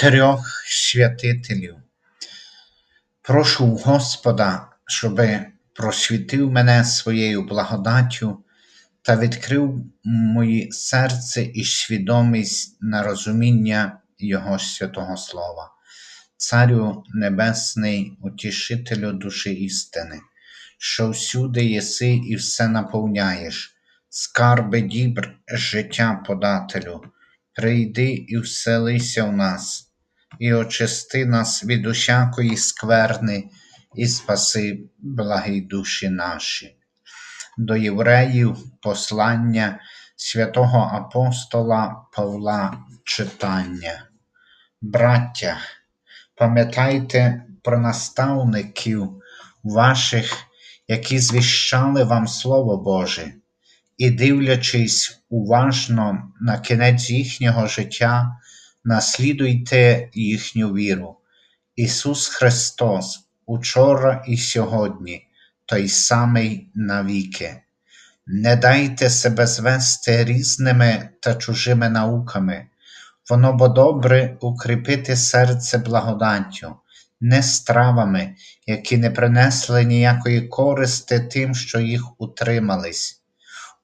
трьох святителів. Прошу Господа, щоби просвітив мене своєю благодаттю та відкрив моє серце і свідомість на розуміння Його святого Слова, Царю Небесний, утішителю душі істини, що всюди єси і все наповняєш, скарби дібр життя подателю, прийди і вселися в нас, і очисти нас від усякої скверни, і спаси благі душі наші. До євреїв послання святого апостола Павла читання. Браття, пам'ятайте про наставників ваших, які звіщали вам Слово Боже, і, дивлячись уважно на кінець їхнього життя, наслідуйте їхню віру. Ісус Христос, учора і сьогодні, той самий навіки. Не дайте себе звести різними та чужими науками, воно бо добре укріпити серце благодаттю, не стравами, які не принесли ніякої користи тим, що їх утримались.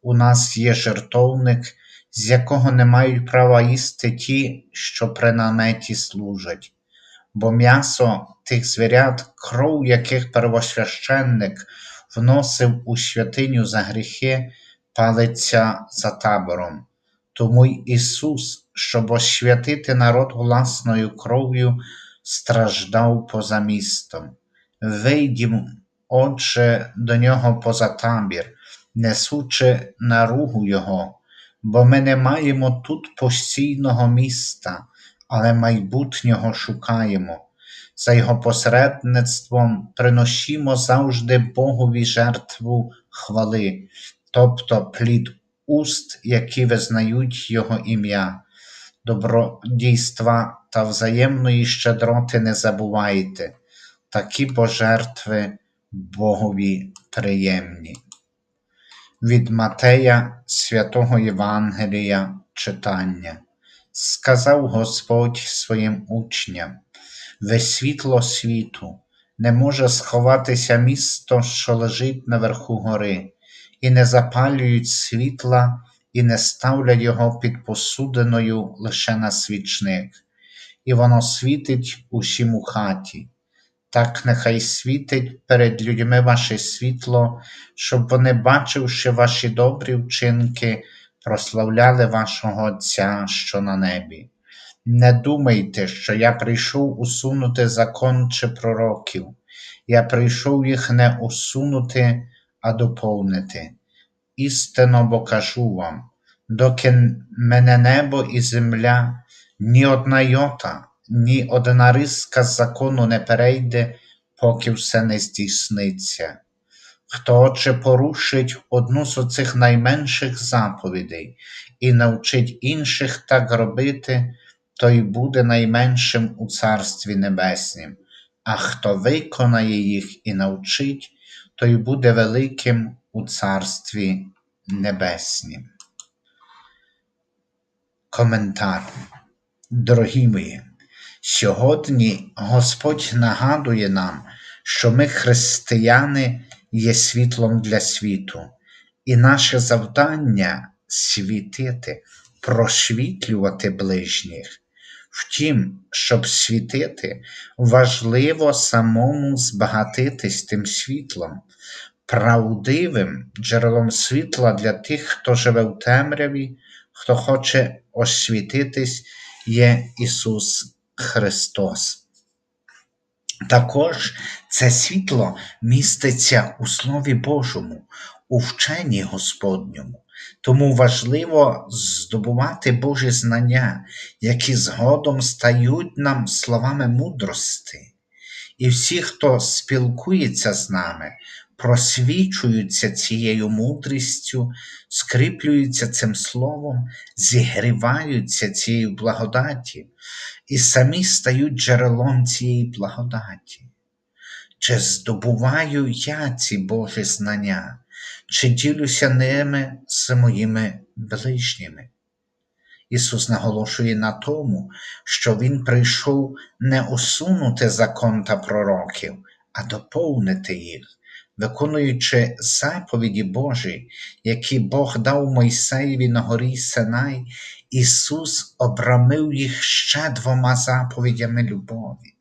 У нас є жертовник, з якого не мають права їсти ті, що при наметі служать, бо м'ясо тих звірят, кров яких первосвященник вносив у святиню за гріхи, палиться за табором. Тому й Ісус, щоб освятити народ власною кров'ю, страждав поза містом. Вийдім, Отже, до нього поза табір, несучи наругу Його, бо ми не маємо тут постійного міста, але майбутнього шукаємо. За Його посередництвом приносімо завжди Богові жертву хвали, тобто плід уст, які визнають Його ім'я, добродійства та взаємної щедроти не забувайте, такі пожертви Богові приємні. Від Матея святого Євангелія читання. Сказав Господь своїм учням: Ви світло світу, не може сховатися місто, що лежить наверху гори, і не запалюють світла, і не ставлять його під посудиною лише на свічник, і воно світить усім у хаті. Так нехай світить перед людьми ваше світло, щоб вони, бачивши ваші добрі вчинки, прославляли вашого Отця, що на небі. Не думайте, що я прийшов усунути закон чи пророків, я прийшов їх не усунути, а доповнити. Істинно бо кажу вам, доки мене небо і земля, ні одна йота, ні одна риска закону не перейде, поки все не здійсниться. Хто отже порушить одну з оцих найменших заповідей і навчить інших так робити, той буде найменшим у Царстві Небеснім, а хто виконає їх і навчить, той буде великим у Царстві Небеснім. Коментар. Дорогі мої, сьогодні Господь нагадує нам, що ми, християни, є світлом для світу, і наше завдання світити, просвітлювати ближніх. Втім, щоб світити, важливо самому збагатитись тим світлом, правдивим джерелом світла для тих, хто живе в темряві, хто хоче освітитись, є Ісус Христос. Також це світло міститься у Слові Божому, у вченні Господньому. Тому важливо здобувати Божі знання, які згодом стають нам словами мудрости. І всі, хто спілкується з нами, просвічуються цією мудрістю, скріплюються цим словом, зігріваються цією благодаті і самі стають джерелом цієї благодаті. Чи здобуваю я ці Божі знання? чи ділюся ними з моїми ближніми. Ісус наголошує на тому, що Він прийшов не усунути закон та пророків, а доповнити їх, виконуючи заповіді Божі, які Бог дав Мойсеєві на горі Синай, Ісус обрамив їх ще двома заповідями любові.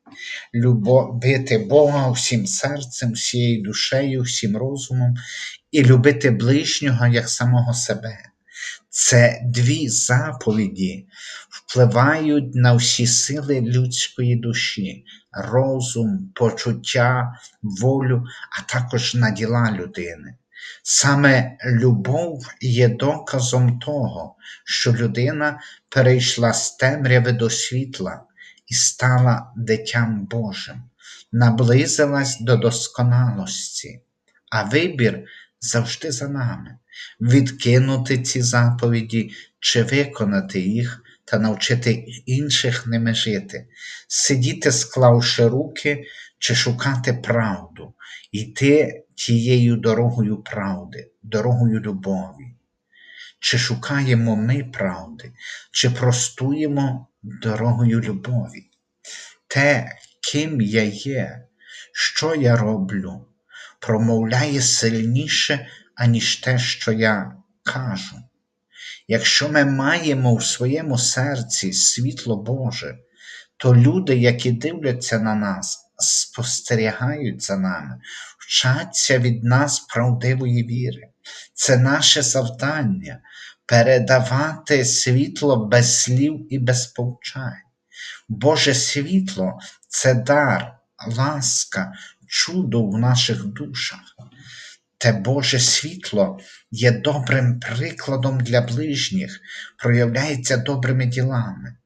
Любити Бога всім серцем, всією душею, всім розумом і любити ближнього як самого себе. Це дві заповіді впливають на всі сили людської душі, розум, почуття, волю, а також на діла людини. Саме любов є доказом того, що людина перейшла з темряви до світла і стала дитям Божим, наблизилась до досконалості, а вибір завжди за нами відкинути ці заповіді чи виконати їх та навчити інших ними жити, сидіти, склавши руки, чи шукати правду, йти тією дорогою правди, дорогою любові. Чи шукаємо ми правди, чи простуємо дорогою любові? Те, ким я є, що я роблю, промовляє сильніше, аніж те, що я кажу. Якщо ми маємо в своєму серці світло Боже, то люди, які дивляться на нас, спостерігають за нами, вчаться від нас правдивої віри. Це наше завдання передавати світло без слів і без повчань. Боже світло це дар, ласка, чудо в наших душах. Те Боже світло є добрим прикладом для ближніх, проявляється добрими ділами.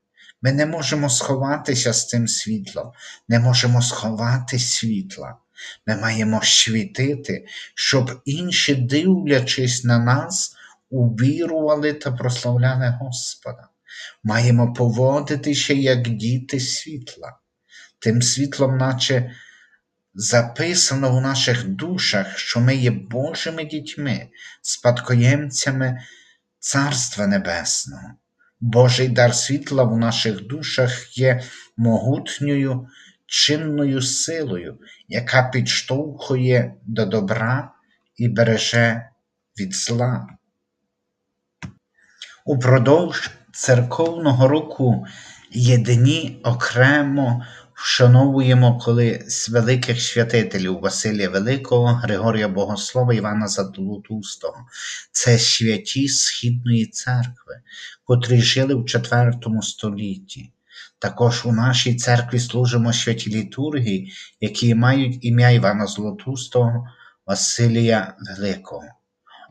Ми не можемо сховатися з цим світлом, не можемо сховати світла. Ми маємо світити, щоб інші, дивлячись на нас, увірували та прославляли Господа. Маємо поводитися як діти світла. Тим світлом, наче записано в наших душах, що ми є Божими дітьми, спадкоємцями Царства Небесного. Божий дар світла в наших душах є могутньою чинною силою, яка підштовхує до добра і береже від зла. Упродовж церковного року є дні окремо вшановуємо коли з великих святителів Василія Великого, Григорія Богослова, Івана Златоустого. Це святі Східної церкви, котрі жили в IV столітті. Також у нашій церкві служимо святі літургії, які мають ім'я Івана Золотустого, Василія Великого.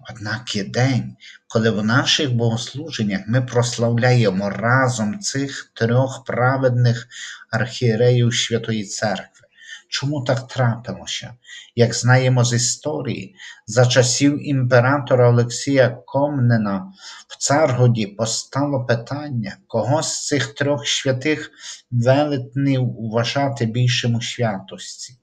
Однак є день, коли в наших богослуженнях ми прославляємо разом цих трьох праведних архієреїв Святої Церкви. Чому так трапилося? Як знаємо з історії, за часів імператора Олексія Комнена в Царгоді постало питання, кого з цих трьох святих велетнів вважати більшим у святості.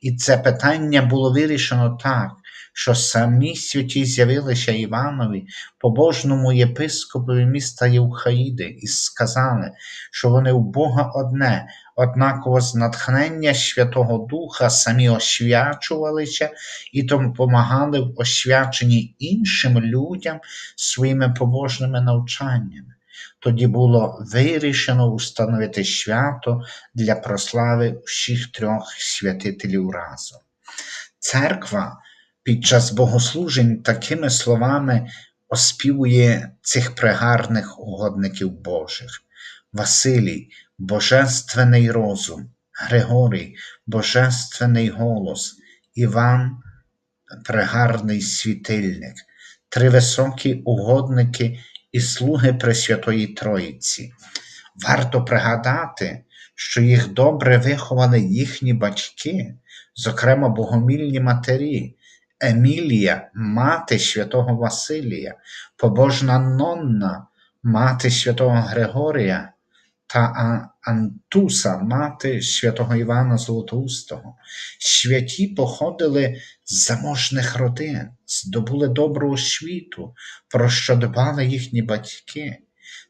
І це питання було вирішено так що самі святі з'явилися Іванові, побожному єпископові міста Євхаїди, і сказали, що вони у Бога одне, однаково з натхнення Святого Духа самі освячувалися і тому помагали в освяченні іншим людям своїми побожними навчаннями. Тоді було вирішено установити свято для прослави всіх трьох святителів разом. Церква під час богослужень такими словами оспівує цих пригарних угодників Божих. Василій, Божественний розум, Григорій, Божественний голос, Іван, пригарний світильник, три високі угодники і слуги Пресвятої Троїці. Варто пригадати, що їх добре виховали їхні батьки, зокрема богомільні матері, Емілія, мати святого Василія, побожна Нонна, мати святого Григорія та Антуса, мати святого Івана Золотоустого. Святі походили з заможних родин, здобули добру освіту, про що дбали їхні батьки.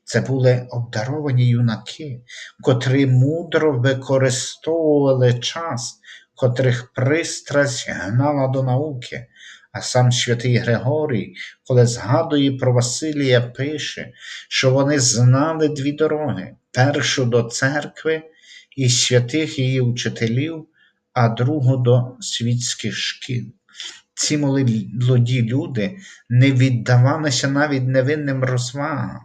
Це були обдаровані юнаки, котрі мудро використовували час, котрих пристрасть гнала до науки. А сам святий Григорій, коли згадує про Василія, пише, що вони знали дві дороги: першу до церкви і святих її учителів, а другу до світських шкіл. Ці молоді люди не віддавалися навіть невинним розвагам,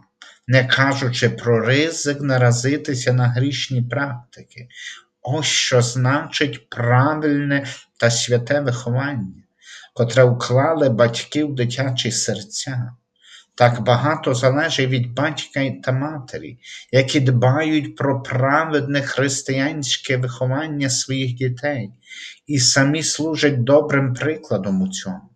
не кажучи про ризик наразитися на грішні практики. Ось що значить правильне та святе виховання, котре вклали батьки в дитячі серця. Так багато залежить від батька та матері, які дбають про праведне християнське виховання своїх дітей і самі служать добрим прикладом у цьому.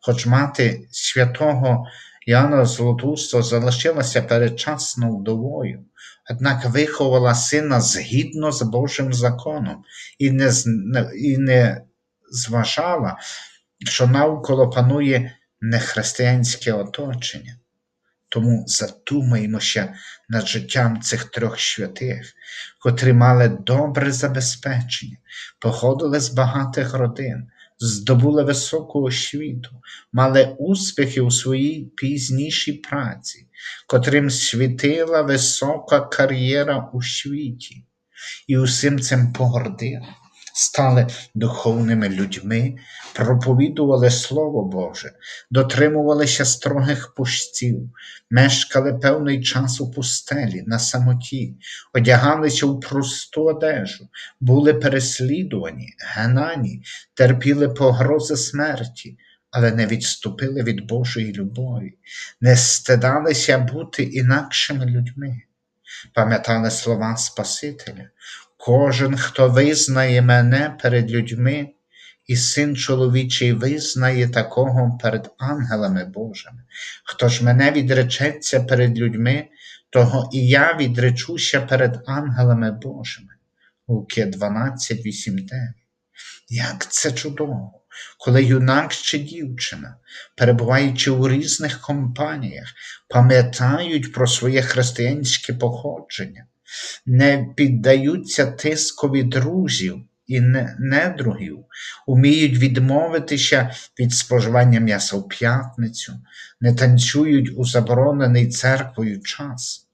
Хоч мати святого Іоанна Золотуста залишилася передчасно вдовою, однак виховала сина згідно з Божим законом і не, і не зважала, що навколо панує нехристиянське оточення. Тому задумаємося над життям цих трьох святих, котрі мали добре забезпечення, походили з багатих родин, здобули високу освіту, мали успіхи у своїй пізнішій праці, котрим світила висока кар'єра у світі, і усім цим погордили стали духовними людьми, проповідували Слово Боже, дотримувалися строгих пущців, мешкали певний час у пустелі, на самоті, одягалися у просту одежу, були переслідувані, генані, терпіли погрози смерті. Але не відступили від Божої любові, не стидалися бути інакшими людьми, пам'ятали слова Спасителя, Кожен, хто визнає мене перед людьми, і син чоловічий визнає такого перед ангелами Божими. Хто ж мене відречеться перед людьми, того і я відречуся перед ангелами Божими. Луки 12, 8, 9. Як це чудово, коли юнак чи дівчина, перебуваючи у різних компаніях, пам'ятають про своє християнське походження не піддаються тискові друзів і недругів, уміють відмовитися від споживання м'яса в п'ятницю, не танцюють у заборонений церквою час.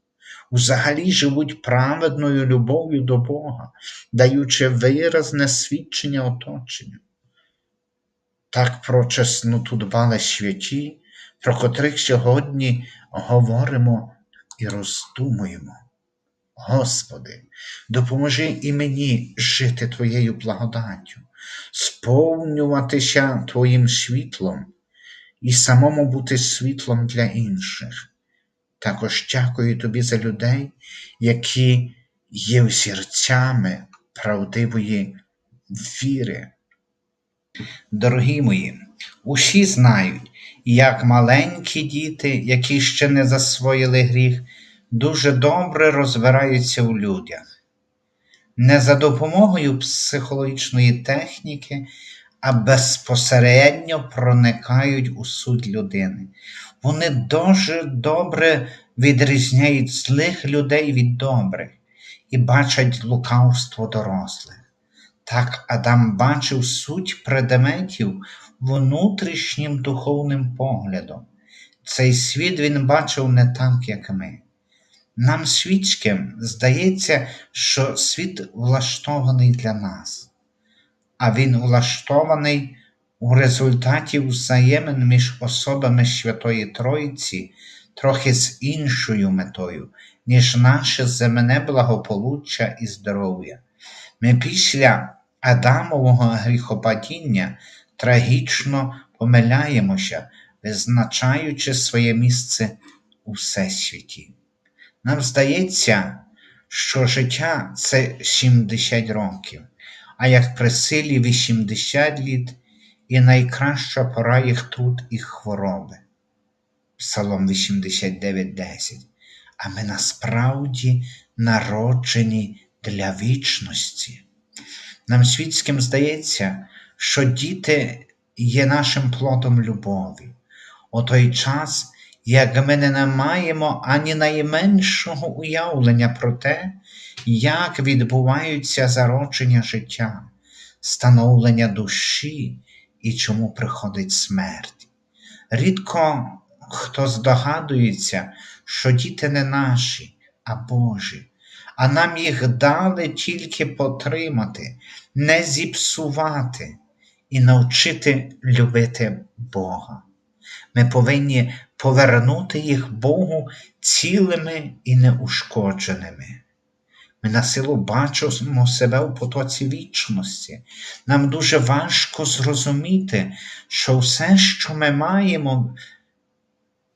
Взагалі живуть праведною любов'ю до Бога, даючи виразне свідчення оточенню. Так про чесноту дбали святі, про котрих сьогодні говоримо і роздумуємо. Господи, допоможи і мені жити Твоєю благодаттю, сповнюватися Твоїм світлом і самому бути світлом для інших. Також дякую Тобі за людей, які є серцями правдивої віри. Дорогі мої, усі знають, як маленькі діти, які ще не засвоїли гріх дуже добре розбираються у людях, не за допомогою психологічної техніки, а безпосередньо проникають у суть людини. Вони дуже добре відрізняють злих людей від добрих і бачать лукавство дорослих. Так Адам бачив суть предметів внутрішнім духовним поглядом. Цей світ він бачив не так, як ми. Нам світським здається, що світ влаштований для нас, а він влаштований у результаті взаємин між особами Святої Троїці трохи з іншою метою, ніж наше земне благополуччя і здоров'я. Ми після Адамового гріхопадіння трагічно помиляємося, визначаючи своє місце у всесвіті. Нам здається, що життя це 70 років, а як при силі 80 літ і найкраща пора їх труд і хвороби. Псалом 89.10. А ми насправді народжені для вічності. Нам світським здається, що діти є нашим плодом любові. У той час як ми не маємо ані найменшого уявлення про те, як відбуваються зародження життя, становлення душі і чому приходить смерть. Рідко хто здогадується, що діти не наші, а Божі, а нам їх дали тільки потримати, не зіпсувати і навчити любити Бога. Ми повинні повернути їх Богу цілими і неушкодженими. Ми на силу бачимо себе у потоці вічності. Нам дуже важко зрозуміти, що все, що ми маємо,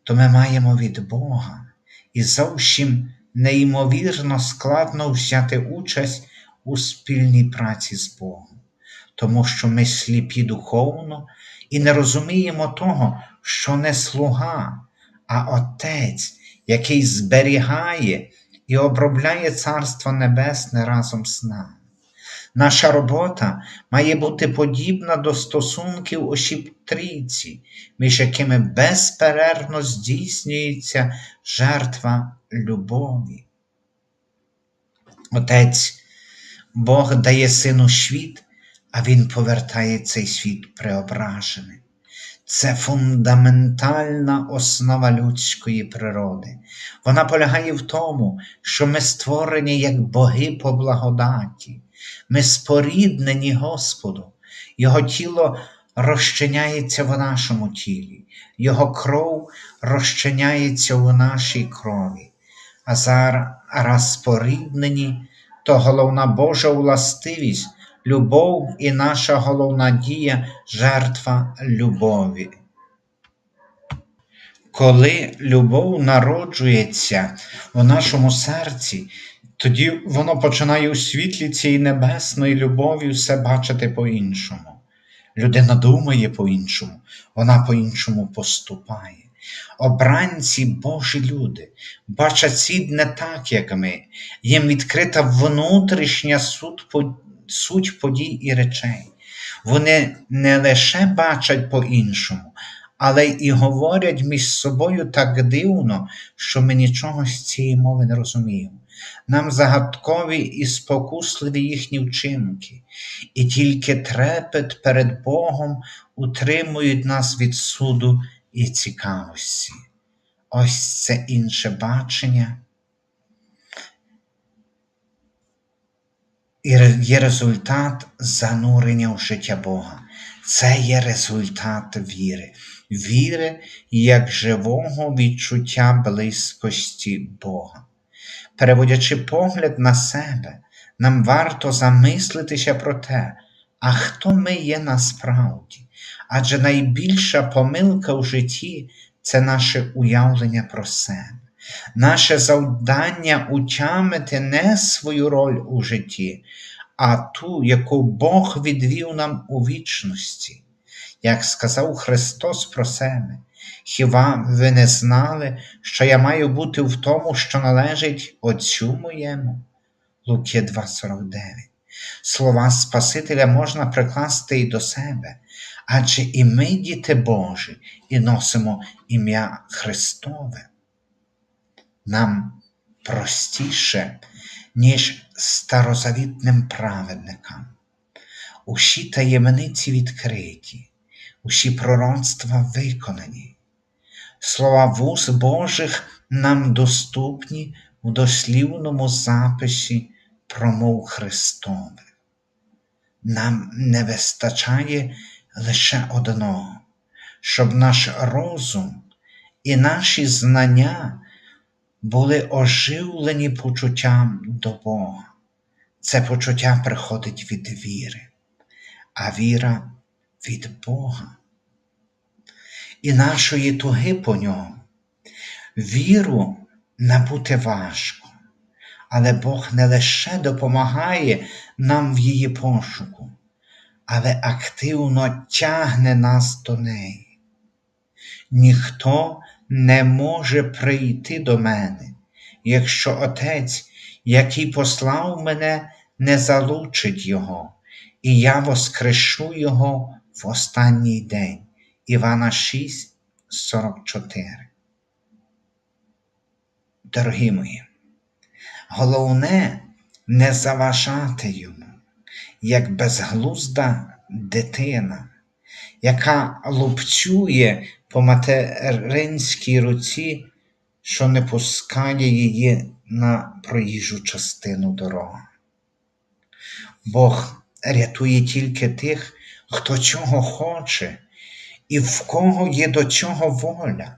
то ми маємо від Бога. І зовсім неймовірно складно взяти участь у спільній праці з Богом, тому що ми сліпі духовно і не розуміємо того, що не слуга, а Отець, який зберігає і обробляє Царство Небесне разом з нами. Наша робота має бути подібна до стосунків осіб трійці, між якими безперервно здійснюється жертва любові. Отець Бог дає сину світ, а Він повертає цей світ преображеним. Це фундаментальна основа людської природи. Вона полягає в тому, що ми створені як боги по благодаті, ми споріднені Господу, Його тіло розчиняється в нашому тілі, Його кров розчиняється в нашій крові. А зараз споріднені, то головна Божа властивість любов і наша головна дія жертва любові. Коли любов народжується в нашому серці, тоді воно починає у світлі цієї небесної любові все бачити по-іншому. Людина думає по-іншому, вона по-іншому поступає. Обранці Божі люди бачать світ не так, як ми, їм відкрита внутрішня суд суть подій і речей. Вони не лише бачать по-іншому, але і говорять між собою так дивно, що ми нічого з цієї мови не розуміємо. Нам загадкові і спокусливі їхні вчинки, і тільки трепет перед Богом утримують нас від суду і цікавості. Ось це інше бачення І є результат занурення в життя Бога. Це є результат віри, віри як живого відчуття близькості Бога. Переводячи погляд на себе, нам варто замислитися про те, а хто ми є насправді. Адже найбільша помилка в житті це наше уявлення про себе. Наше завдання утямити не свою роль у житті, а ту, яку Бог відвів нам у вічності. Як сказав Христос про себе, хіба ви не знали, що я маю бути в тому, що належить Отцю моєму? Луки 2,49. Слова Спасителя можна прикласти і до себе, адже і ми, діти Божі, і носимо ім'я Христове нам простіше, ніж старозавітним праведникам. Усі таємниці відкриті, усі пророцтва виконані, слова вуз Божих нам доступні в дослівному записі промов Христових. Нам не вистачає лише одного, щоб наш розум і наші знання були оживлені почуттям до Бога. Це почуття приходить від віри, а віра від Бога. І нашої туги по ньому. Віру набути важко, але Бог не лише допомагає нам в її пошуку, але активно тягне нас до неї. Ніхто не може прийти до мене, якщо Отець, який послав мене, не залучить Його, і я воскрешу Його в останній день. Івана 6, 44. Дорогі мої, головне не заважати йому, як безглузда дитина, яка лупцює по материнській руці, що не пускає її на проїжджу частину дороги. Бог рятує тільки тих, хто чого хоче, і в кого є до чого воля.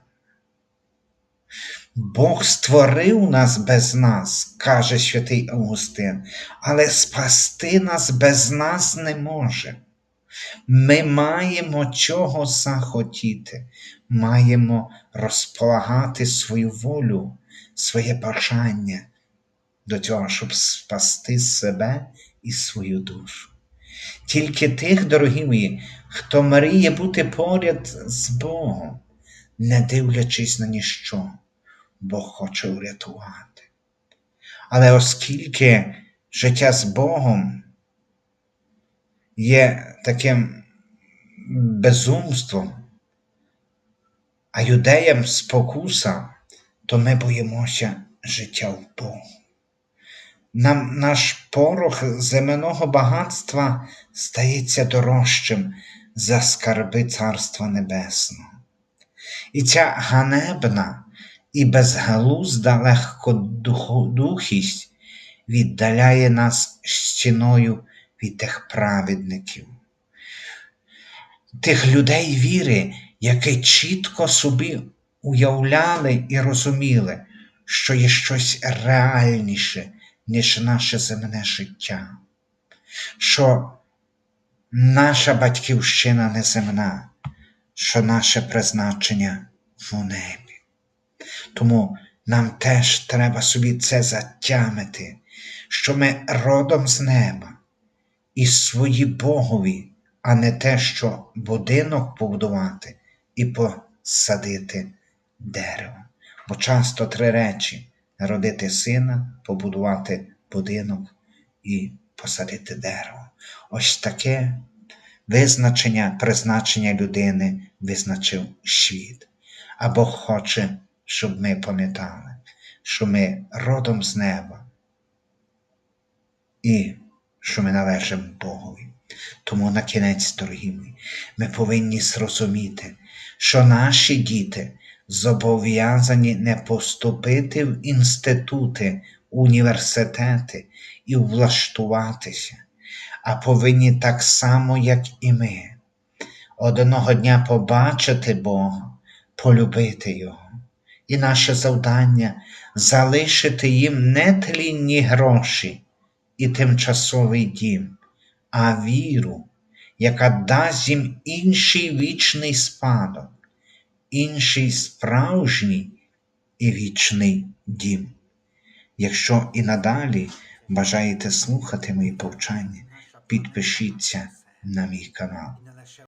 Бог створив нас без нас, каже святий Августин, але спасти нас без нас не може. Ми маємо чого захотіти, маємо розполагати свою волю, своє бажання до цього, щоб спасти себе і свою душу. Тільки тих, дорогі мої, хто мріє бути поряд з Богом, не дивлячись на ніщо, Бог хоче врятувати. Але оскільки життя з Богом є таким безумством, а юдеям спокуса, то ми боїмося життя в Богу. Нам наш порох земного багатства стається дорожчим за скарби Царства Небесного. І ця ганебна і безгалузда легкодухість віддаляє нас стіною від тих праведників, тих людей віри, які чітко собі уявляли і розуміли, що є щось реальніше, ніж наше земне життя, що наша батьківщина не земна, що наше призначення в небі. Тому нам теж треба собі це затямити, що ми родом з неба і свої Богові, а не те, що будинок побудувати і посадити дерево. Бо часто три речі родити сина, побудувати будинок і посадити дерево. Ось таке визначення, призначення людини визначив світ. А Бог хоче, щоб ми пам'ятали, що ми родом з неба і що ми належимо Богові. Тому на кінець, дорогі мої, ми повинні зрозуміти, що наші діти зобов'язані не поступити в інститути, університети і влаштуватися, а повинні так само, як і ми, одного дня побачити Бога, полюбити Його. І наше завдання залишити їм не тлінні гроші і тимчасовий дім, а віру, яка дасть їм інший вічний спадок, інший справжній і вічний дім. Якщо і надалі бажаєте слухати мої повчання, підпишіться на мій канал.